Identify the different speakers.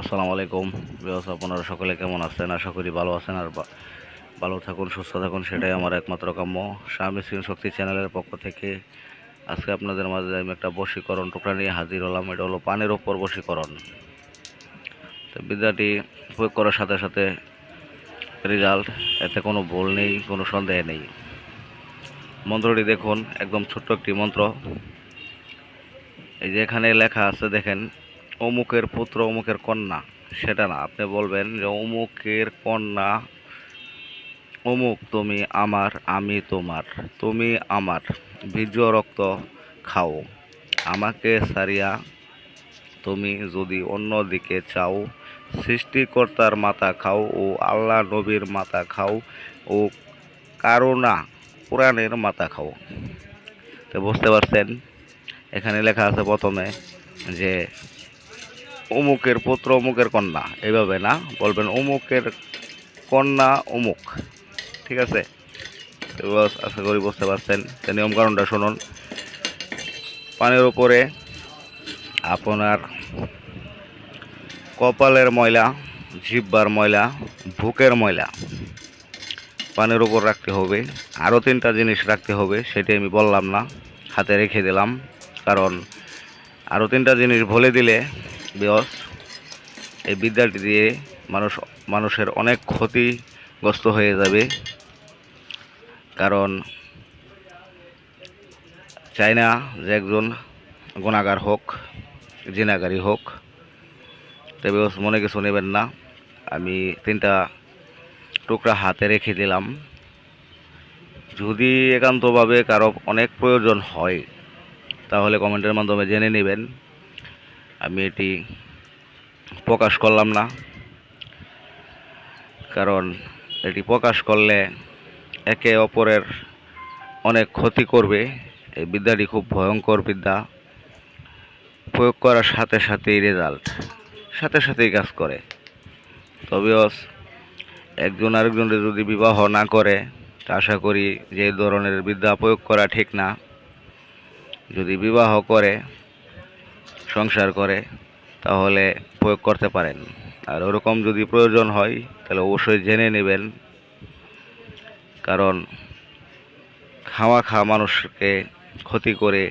Speaker 1: আসসালামু আলাইকুম। বিয়স আপনারা সকলে কেমন আছেন? আশা করি ভালো আছেন আর ভালো থাকুন, সুস্থ থাকুন, সেটাই আমার একমাত্র কাম্য। স্বামী স্ক্রিন শক্তি চ্যানেলের পক্ষ থেকে আজকে আপনাদের মাঝে আমি একটা বশীকরণ টুকরা নিয়ে হাজির হলাম। এটা হলো পানির ওপর বশীকরণ। তো বিদ্যাটি প্রয়োগ করার সাথে সাথে রেজাল্ট, এতে কোনো ভুল নেই, কোনো সন্দেহ নেই। মন্ত্রটি দেখুন, একদম ছোট্ট একটি মন্ত্র। এই যে এখানে লেখা আছে, দেখেন অমুকের পুত্র, অমুকের কন্যা, সেটা না। আপনি বলবেন যে, অমুকের কন্যা, অমুক তুমি আমার, আমি তোমার, তুমি আমার, বীর্য রক্ত খাও। আমাকে সারিয়া তুমি যদি অন্য দিকে চাও, সৃষ্টিকর্তার মাথা খাও ও আল্লাহ নবীর মাথা খাও ও কারুণা কোরআনের মাথা খাও। তো বুঝতে পারছেন? এখানে লেখা আছে প্রথমে যে অমুকের পুত্র, অমুকের কন্যা এইভাবে না? বলবেন অমুকের কন্যা, অমুক। ঠিক আছে? আশা করি বুঝতে পারছেন। তো নিয়মকানুনটা শুনুন। পানির উপরে আপনার কপালের ময়লা, জিব্বার ময়লা ভুকের ময়লা, পানির উপর রাখতে হবে। আরও তিনটা জিনিস রাখতে হবে সেটি আমি বললাম না, হাতে রেখে দিলাম। কারণ আরও তিনটা জিনিস ভুলে দিলে বিয়স এই বিদ্যাটি দিয়ে মানুষ মানুষের অনেক ক্ষতিগ্রস্ত হয়ে যাবে। কারণ চাই না যে একজন গুণাগার হোক জিনাগারি হোক। তবে মনে কিছু নেবেন না। আমি তিনটা টুকরা হাতে রেখে দিলাম। যদি একান্তভাবে কারও অনেক প্রয়োজন হয়, তাহলে কমেন্টের মাধ্যমে জেনে নেবেন। আমি এটি প্রকাশ করলাম না। কারণ এটি প্রকাশ করলে একে অপরের অনেক ক্ষতি করবে। এই বিদ্যাটি খুব ভয়ঙ্কর বিদ্যা। প্রয়োগ করার সাথে সাথেই রেজাল্ট সাথে সাথেই কাজ করে। তবেও একজন আরেকজনের যদি বিবাহ না করে, তা আশা করি যে ধরনের বিদ্যা প্রয়োগ করা ঠিক না। যদি বিবাহ করে সংসার করে, তাহলে প্রয়োগ করতে পারেন। আর ওরকম যদি প্রয়োজন হয়, তাহলে অবশ্যই জেনে নেবেন। কারণ খাওয়া খাওয়া মানুষকে ক্ষতি করে